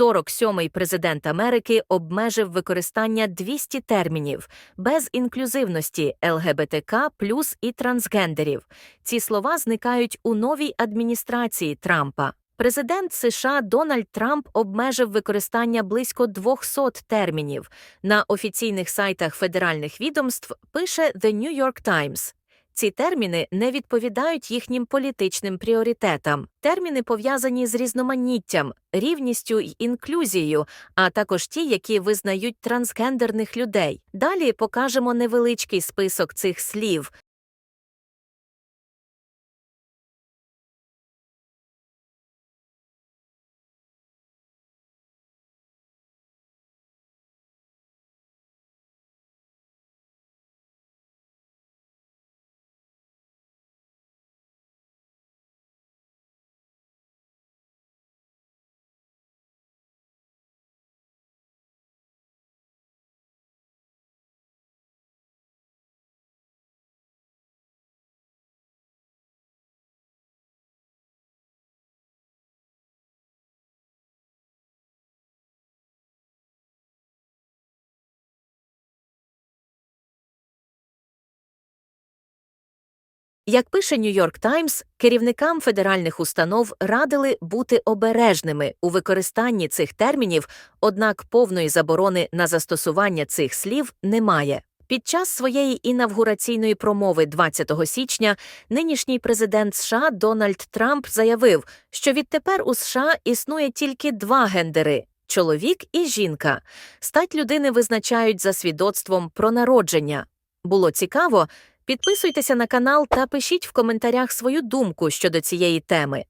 47-й президент Америки обмежив використання 200 термінів без інклюзивності ЛГБТК плюс і трансгендерів. Ці слова зникають у новій адміністрації Трампа. Президент США Дональд Трамп обмежив використання близько 200 термінів. На офіційних сайтах федеральних відомств пише The New York Times. Ці терміни не відповідають їхнім політичним пріоритетам. Терміни пов'язані з різноманіттям, рівністю й інклюзією, а також ті, які визнають трансгендерних людей. Далі покажемо невеличкий список цих слів. Як пише York Times, керівникам федеральних установ радили бути обережними у використанні цих термінів, однак повної заборони на застосування цих слів немає. Під час своєї інавгураційної промови 20 січня нинішній президент США Дональд Трамп заявив, що відтепер у США існує тільки два гендери чоловік і жінка. Стать людини визначають за свідоцтвом про народження. Було цікаво? Підписуйтеся на канал та пишіть в коментарях свою думку щодо цієї теми.